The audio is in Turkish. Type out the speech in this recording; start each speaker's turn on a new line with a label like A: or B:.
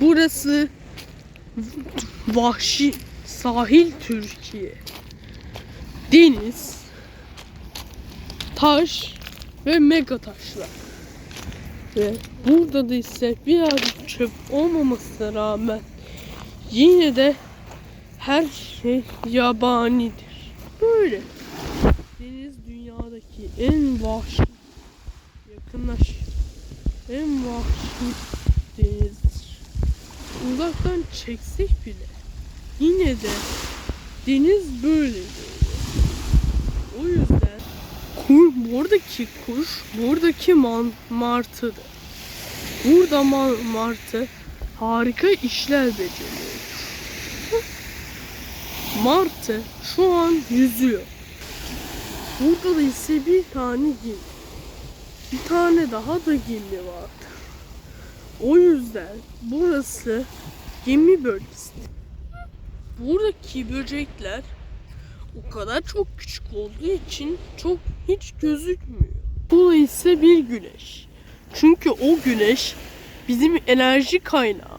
A: Burası vahşi sahil Türkiye. Deniz, taş ve mega taşlar. Ve burada da ise birazcık çöp olmamasına rağmen yine de her şey yabanidir. Böyle. Deniz dünyadaki en vahşi yakınlaş en vahşi denizdir. Uzaktan çeksek bile yine de deniz böyledir. O yüzden kur, buradaki kuş buradaki man, martıdır. Burada man, martı harika işler beceriyor. Martı şu an yüzüyor. Burada da ise bir tane gemi. Bir tane daha da gemi vardı. O yüzden burası gemi bölgesi. Buradaki böcekler o kadar çok küçük olduğu için çok hiç gözükmüyor. İse bir güneş. Çünkü o güneş bizim enerji kaynağı.